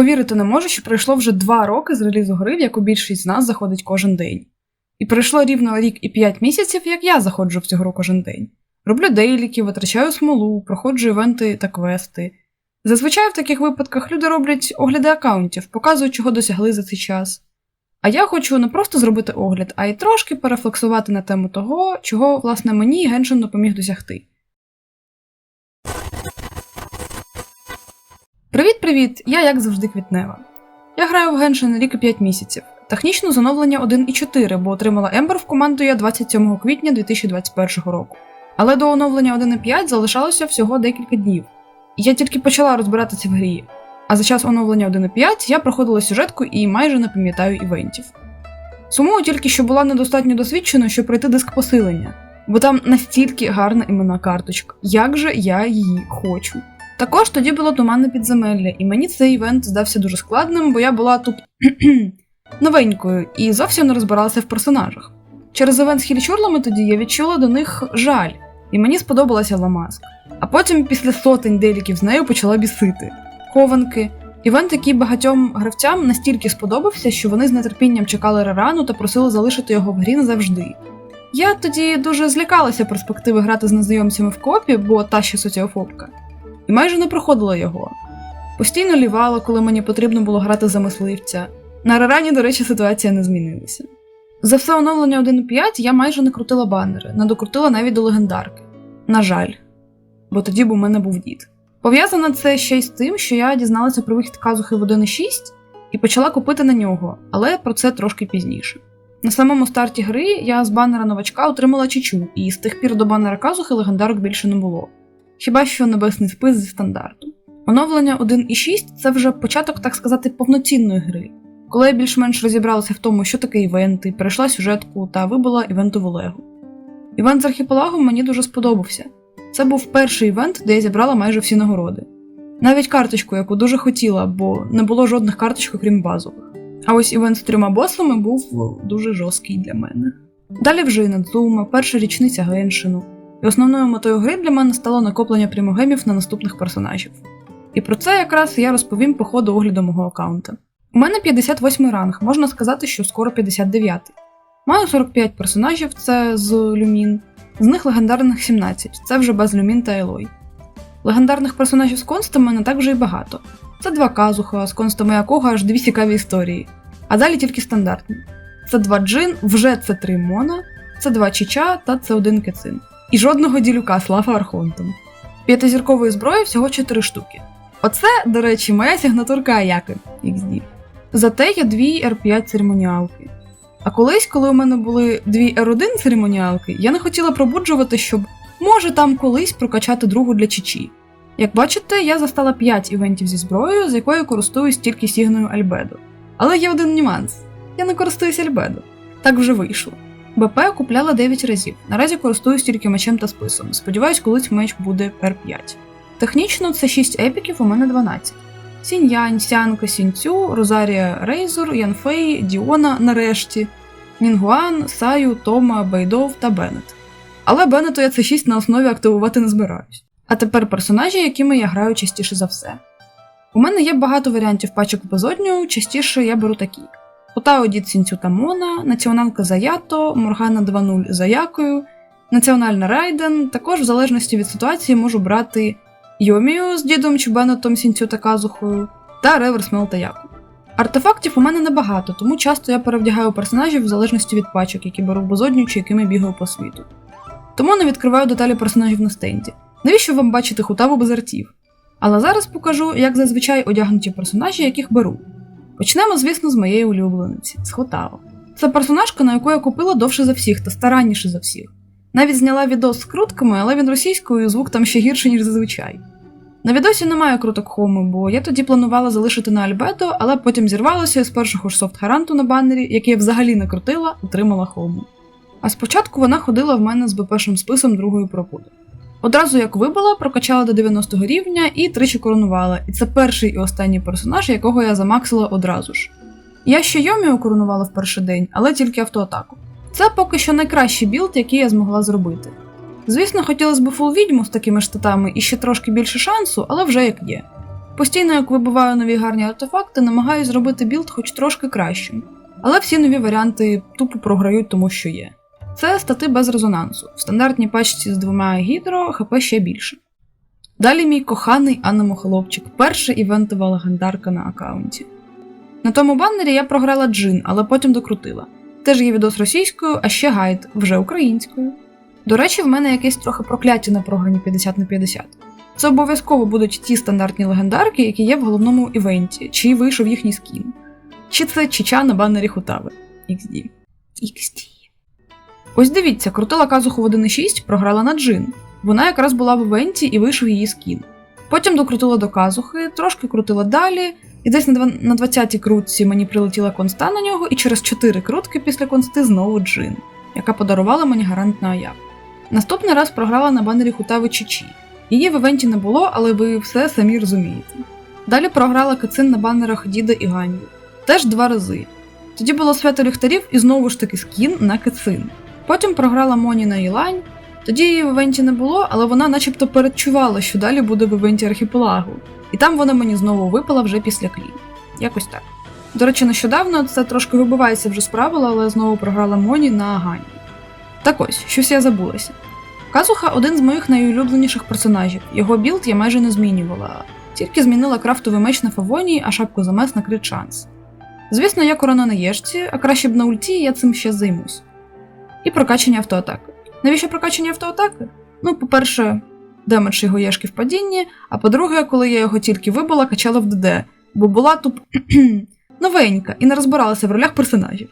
Повірити не можу, що пройшло вже два роки з релізу гри, в яку більшість з нас заходить кожен день. І пройшло рівно рік і 5 місяців, як я заходжу в цю гру кожен день. Роблю дейліки, витрачаю смолу, проходжу івенти та квести. Зазвичай в таких випадках люди роблять огляди аккаунтів, показують, чого досягли за цей час. А я хочу не просто зробити огляд, а й трошки перефлексувати на тему того, чого, власне, мені Геншин допоміг досягти. Привіт-привіт! Я як завжди квітнева. Я граю в Геншин рік і 5 місяців. Технічно з оновлення 1.4, бо отримала Ембер в команду я 27 квітня 2021 року. Але до оновлення 1.5 залишалося всього декілька днів. Я тільки почала розбиратися в грі. А за час оновлення 1.5 я проходила сюжетку і майже не пам'ятаю івентів. Сумую тільки, що була недостатньо досвідченою, щоб пройти диск посилення, бо там настільки гарна імена карточка. Як же я її хочу. Також тоді було туманне підземелля, і мені цей івент здався дуже складним, бо я була тут новенькою і зовсім не розбиралася в персонажах. Через івент з хільчурлами тоді я відчула до них жаль, і мені сподобалася Ламаск. А потім, після сотень деліків з нею почала бісити. Хованки. Івент, який багатьом гравцям настільки сподобався, що вони з нетерпінням чекали рерану та просили залишити його в грі назавжди. Я тоді дуже злякалася перспективи грати з незнайомцями в копі, бо та ще соціофобка, і майже не проходила його. Постійно лівала, коли мені потрібно було грати за мисливця. На рерані, до речі, ситуація не змінилася. За все оновлення 1.5 я майже не крутила банери, не докрутила навіть до легендарки. На жаль, бо тоді б у мене був дід. Пов'язано це ще й з тим, що я дізналася про вихід казухи в 1.6 і почала купити на нього, але про це трошки пізніше. На самому старті гри я з банера новачка отримала чечу, і з тих пір до банера казухи легендарок більше не було. Хіба що небесний спис зі стандарту. Оновлення 1.6 це вже початок, так сказати, повноцінної гри, коли я більш-менш розібралася в тому, що таке івенти, перейшла сюжетку та вибила івентову легу. Івент з архіпелагом мені дуже сподобався. Це був перший івент, де я зібрала майже всі нагороди. Навіть карточку, яку дуже хотіла, бо не було жодних карточок, окрім базових. А ось івент з трьома босами був дуже жорсткий для мене. Далі вже і Надзума, перша річниця Геншину, і основною метою гри для мене стало накоплення прямогемів на наступних персонажів. І про це якраз я розповім по ходу огляду мого аккаунта. У мене 58 ранг, можна сказати, що скоро 59. Маю 45 персонажів, це з Люмін, з них легендарних 17, це вже без Люмін та Елой. Легендарних персонажів з констами не так вже й багато. Це два казуха, з констами якого аж дві цікаві історії, а далі тільки стандартні. Це два джин, вже це три мона, це два чіча та це один кецин. І жодного ділюка слава Архонтом. П'ятизіркової зброї всього 4 штуки. Оце, до речі, моя сигнатурка Аяки XD. Зате є дві R5 церемоніалки. А колись, коли у мене були дві R1 церемоніалки, я не хотіла пробуджувати, щоб може там колись прокачати другу для Чичі. Як бачите, я застала 5 івентів зі зброєю, з якою користуюсь тільки сігною Альбедо. Але є один нюанс: я не користуюсь Альбедо. Так вже вийшло. БП купляла 9 разів. Наразі користуюсь тільки мечем та списом. Сподіваюсь, колись меч буде R5. Технічно це 6 епіків, у мене 12. Сіньянь, Сянка, Сінцю, Розарія Рейзор, Янфей, Діона нарешті, Нінгуан, Саю, Тома, Бейдов та Беннет. Але Беннету я це 6 на основі активувати не збираюсь. А тепер персонажі, якими я граю частіше за все. У мене є багато варіантів пачок безодню, частіше я беру такі: Отао Дід Сінцю Мона, Націоналка Заято, Моргана 2.0 за Якою, Національна Райден, також в залежності від ситуації можу брати Йомію з дідом чи Беннетом Сінцю та Казухою, та Реверс Мел Яку. Артефактів у мене небагато, тому часто я перевдягаю персонажів в залежності від пачок, які беру в безодню чи якими бігаю по світу. Тому не відкриваю деталі персонажів на стенді. Навіщо вам бачити хутаву без артів? Але зараз покажу, як зазвичай одягнуті персонажі, яких беру. Почнемо, звісно, з моєї улюблениці з Хотаво. Це персонажка, на яку я купила довше за всіх та старанніше за всіх. Навіть зняла відос з крутками, але він російською, звук там ще гірший, ніж зазвичай. На відосі немає круток хому, бо я тоді планувала залишити на Альбедо, але потім зірвалося і з першого ж софт гаранту на баннері, який я взагалі не крутила, отримала хому. А спочатку вона ходила в мене з БПшим списом другої пропуди. Одразу як вибила, прокачала до 90 рівня і тричі коронувала, і це перший і останній персонаж, якого я замаксила одразу ж. Я ще Йоміо коронувала в перший день, але тільки автоатаку. Це поки що найкращий білд, який я змогла зробити. Звісно, хотілося б фул відьму з такими штатами і ще трошки більше шансу, але вже як є. Постійно, як вибиваю нові гарні артефакти, намагаюсь зробити білд хоч трошки кращим. Але всі нові варіанти тупо програють тому, що є. Це стати без резонансу. В стандартній пачці з двома гідро ХП ще більше. Далі мій коханий анемо-хлопчик, перша івентова легендарка на аккаунті. На тому баннері я програла джин, але потім докрутила. Теж є відос російською, а ще гайд вже українською. До речі, в мене якесь трохи прокляття на програмі 50 на 50. Це обов'язково будуть ті стандартні легендарки, які є в головному івенті, чи вийшов їхній скін. Чи це чича на баннері Хутави. XD. XD. Ось дивіться, крутила казуху в 1.6, програла на джин. Вона якраз була в івенті і вийшов її скін. Потім докрутила до казухи, трошки крутила далі, і десь на на 20-й крутці мені прилетіла конста на нього, і через 4 крутки після консти знову джин, яка подарувала мені гарант на аяк. Наступний раз програла на банері Хутави Чичі. Її в івенті не було, але ви все самі розумієте. Далі програла кацин на банерах Діда і Ганю. Теж два рази. Тоді було свято ліхтарів і знову ж таки скін на кацин. Потім програла Моні на Ілань. Тоді її в івенті не було, але вона начебто передчувала, що далі буде в івенті архіпелагу. І там вона мені знову випала вже після клін. Якось так. До речі, нещодавно це трошки вибивається вже з правила, але знову програла Моні на Агані. Так ось, щось я забулася. Казуха один з моїх найулюбленіших персонажів. Його білд я майже не змінювала, тільки змінила крафтовий меч на фавоні, а шапку замес на крит шанс. Звісно, я корона на єшці, а краще б на ульті я цим ще займусь. І прокачання автоатаки. Навіщо прокачання автоатаки? Ну, по-перше, демедж його єшки в падінні, а по-друге, коли я його тільки вибила, качала в ДД, бо була туп новенька і не розбиралася в ролях персонажів.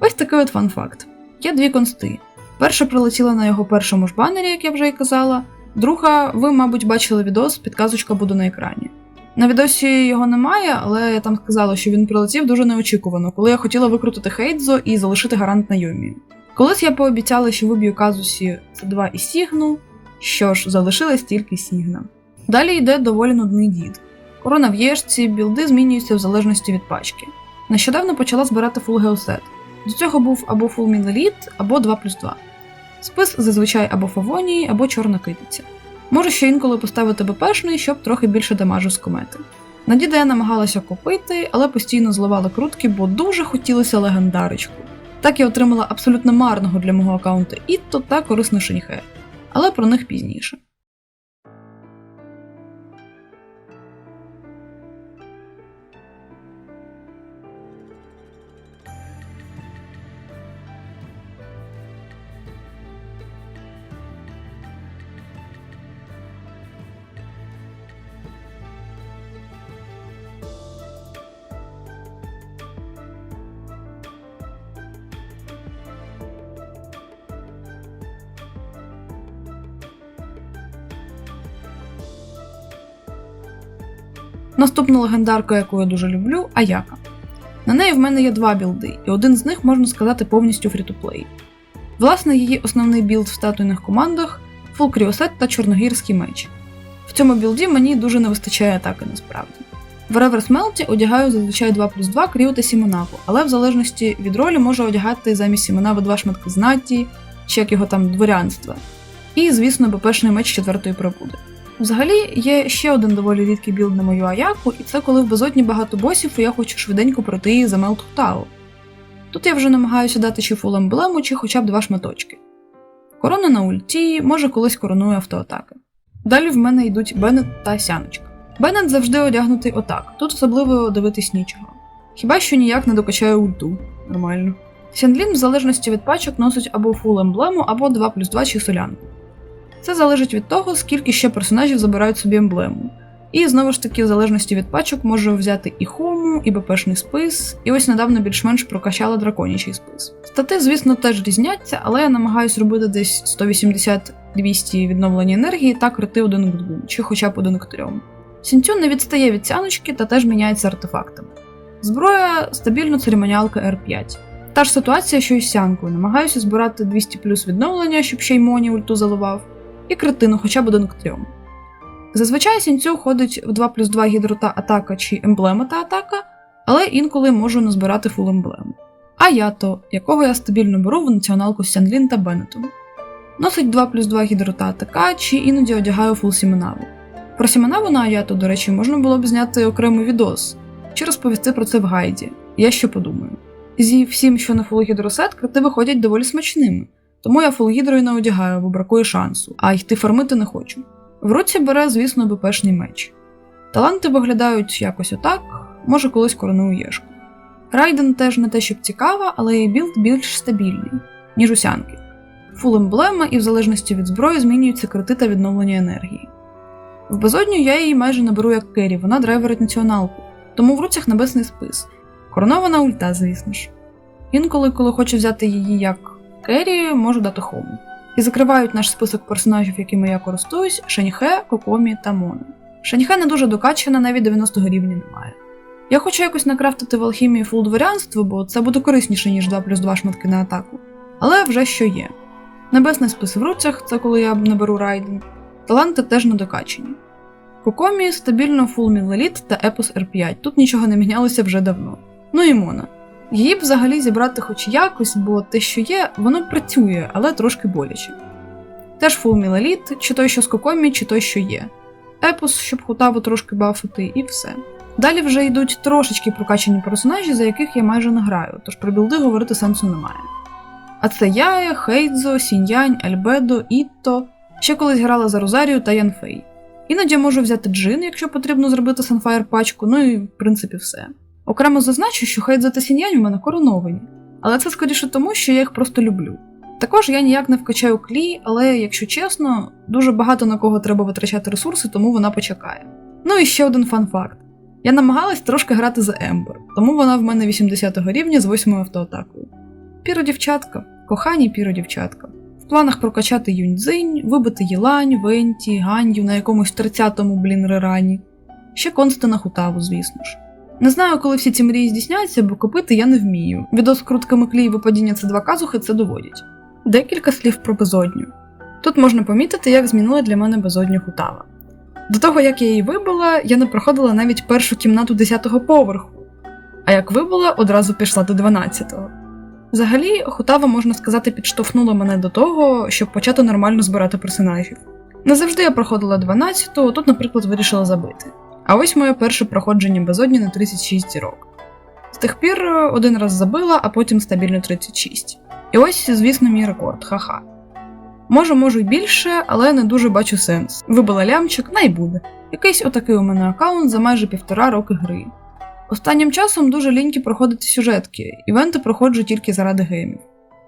Ось такий от фан-факт. Є дві консти. Перша прилетіла на його першому ж банері, як я вже й казала. Друга, ви, мабуть, бачили відос, підказочка буде на екрані. На відосі його немає, але я там сказала, що він прилетів дуже неочікувано, коли я хотіла викрутити Хейдзо і залишити гарант на Юмі. Колись я пообіцяла, що виб'ю казусі C2 і Сігну, що ж, залишилась тільки Сігна. Далі йде доволі нудний дід. Корона в єшці, білди змінюються в залежності від пачки. Нещодавно почала збирати Full Geoset. До цього був або Full Monolith, або 2 плюс 2. Спис зазвичай або фавонії, або чорна китиця. Можу ще інколи поставити БПшний, щоб трохи більше дамажу з комети. На діда я намагалася купити, але постійно зливала крутки, бо дуже хотілося легендарочку. Так я отримала абсолютно марного для мого аккаунту Ітто та корисну Шеньхе, але про них пізніше. Наступна легендарка, яку я дуже люблю, Аяка. На неї в мене є два білди, і один з них можна сказати повністю фрі-то-плей. Власне, її основний білд в статуйних командах фул кріосет та чорногірський меч. В цьому білді мені дуже не вистачає атаки насправді. В Reverse Melt одягаю зазвичай 2 плюс 2 кріо та сімонаву, але в залежності від ролі можу одягати замість сімонави два шматки знаті, чи як його там дворянства. І, звісно, БПшний меч четвертої прибуди. Взагалі, є ще один доволі рідкий білд на мою аяку, і це коли в безодні багато босів, і я хочу швиденько пройти її за Мелт Хутао. Тут я вже намагаюся дати чи фул емблему, чи хоча б два шматочки. Корона на ульті, може колись коронує автоатаки. Далі в мене йдуть Беннет та Сяночка. Беннет завжди одягнутий отак, тут особливо дивитись нічого. Хіба що ніяк не докачає ульту. Нормально. Сянлін, в залежності від пачок, носить або фул емблему, або 2 плюс 2 чи солянку. Це залежить від того, скільки ще персонажів забирають собі емблему. І знову ж таки, в залежності від пачок, можу взяти і хому, і БПшний спис, і ось недавно більш-менш прокачала драконячий спис. Стати, звісно, теж різняться, але я намагаюсь робити десь 180-200 відновлення енергії та крити один к двом, чи хоча б один к трьом. Сінтю не відстає від цяночки та теж міняється артефактами. Зброя стабільно церемоніалка R5. Та ж ситуація, що й сянкою. Намагаюся збирати 200 плюс відновлення, щоб ще й моні ульту заливав і кретину хоча б один к трьом. Зазвичай сінцю ходить в 2 плюс 2 гідрота атака чи емблема та атака, але інколи можу назбирати фул емблему. А ято, якого я стабільно беру в націоналку Сянлін та Беннетом. Носить 2 плюс 2 гідрота атака, чи іноді одягаю фул сіменаву. Про Сімена Аяту, до речі, можна було б зняти окремий відос чи розповісти про це в гайді. Я ще подумаю. Зі всім, що на фулгідросет, крити виходять доволі смачними, тому я фулгідрою не одягаю, бо бракує шансу, а йти фармити не хочу. В руці бере, звісно, БПшний меч. Таланти виглядають якось отак, може колись короную Єшку. Райден теж не те, щоб цікава, але її білд більш стабільний, ніж усянки. Фул емблема і в залежності від зброї змінюються крити та відновлення енергії. В безодню я її майже не беру як кері, вона драйверить націоналку, тому в руцях небесний спис. Коронована ульта, звісно ж. Інколи, коли хочу взяти її як кері, можу дати хому. І закривають наш список персонажів, якими я користуюсь, Шаньхе, Кокомі та Мона. Шаньхе не дуже докачана, навіть 90 рівня немає. Я хочу якось накрафтити в алхімії фул дворянство, бо це буде корисніше, ніж 2 плюс 2 шматки на атаку. Але вже що є. Небесний спис в руцях це коли я наберу райден. Таланти теж не докачені. Кокомі стабільно фул мілеліт та епос R5. Тут нічого не мінялося вже давно. Ну і Мона. Її б взагалі зібрати хоч якось, бо те, що є, воно працює, але трошки боляче. Теж фул мілеліт, чи той, що з Кокомі, чи той, що є. Епос, щоб хутаву трошки бафити, і все. Далі вже йдуть трошечки прокачані персонажі, за яких я майже не граю, тож про білди говорити сенсу немає. А це Яя, Хейдзо, Сіньянь, Альбедо, Ітто, ще колись грала за Розарію та Янфей. Іноді можу взяти джин, якщо потрібно зробити Sunfire пачку, ну і в принципі все. Окремо зазначу, що Хейдзо та Сіньянь у мене короновані, але це скоріше тому, що я їх просто люблю. Також я ніяк не вкачаю клій, але, якщо чесно, дуже багато на кого треба витрачати ресурси, тому вона почекає. Ну і ще один фан-факт. Я намагалась трошки грати за Ембер, тому вона в мене 80 го рівня з 8 автоатакою. Піро дівчатка, кохані піро дівчатка. В планах прокачати Юньцзинь, вибити Єлань, Венті, Ганью на якомусь 30-му, блін, рерані. Ще консти на хутаву, звісно ж. Не знаю, коли всі ці мрії здійсняться, бо купити я не вмію. Відос з крутками клій випадіння це два казухи це доводять. Декілька слів про безодню. Тут можна помітити, як змінила для мене безодню хутава. До того, як я її вибила, я не проходила навіть першу кімнату 10-го поверху, а як вибила, одразу пішла до 12-го. Взагалі, Хутава, можна сказати, підштовхнула мене до того, щоб почати нормально збирати персонажів. Не завжди я проходила 12-ту, тут, наприклад, вирішила забити. А ось моє перше проходження безодні на 36 зірок. З тих пір е, один раз забила, а потім стабільно 36. І ось, звісно, мій рекорд, ха-ха. Може, можу й більше, але не дуже бачу сенс. Вибила лямчик, най буде. Якийсь отакий у мене аккаунт за майже півтора роки гри. Останнім часом дуже лінькі проходити сюжетки, івенти проходжу тільки заради геймів.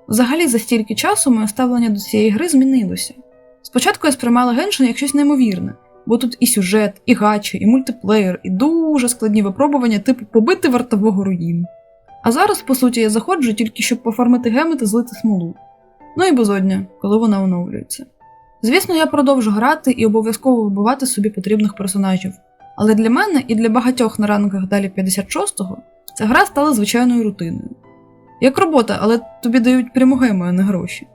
Взагалі, за стільки часу моє ставлення до цієї гри змінилося. Спочатку я сприймала Геншин як щось неймовірне, бо тут і сюжет, і гачі, і мультиплеєр, і дуже складні випробування, типу побити вартового руїну. А зараз, по суті, я заходжу тільки щоб пофармити геми та злити смолу. Ну і безодня, коли вона оновлюється. Звісно, я продовжу грати і обов'язково вибивати собі потрібних персонажів. Але для мене і для багатьох на ранках далі 56-го ця гра стала звичайною рутиною. Як робота, але тобі дають пряму гему, а не гроші.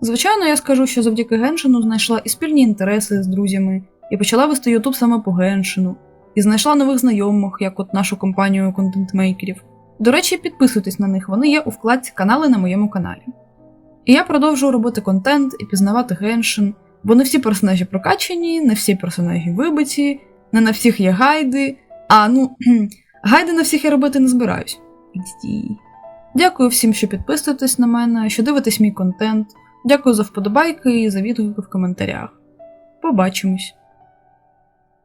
Звичайно, я скажу, що завдяки Геншину знайшла і спільні інтереси з друзями, і почала вести Ютуб саме по Геншину, і знайшла нових знайомих, як от нашу компанію контентмейкерів. До речі, підписуйтесь на них, вони є у вкладці канали на моєму каналі. І я продовжую робити контент і пізнавати Геншин, бо не всі персонажі прокачані, не всі персонажі вибиті, не на всіх є гайди. А ну, гайди на всіх я робити не збираюсь. Дякую всім, що підписуєтесь на мене, що дивитесь мій контент. Дякую за вподобайки і за відгуки в коментарях. Побачимось!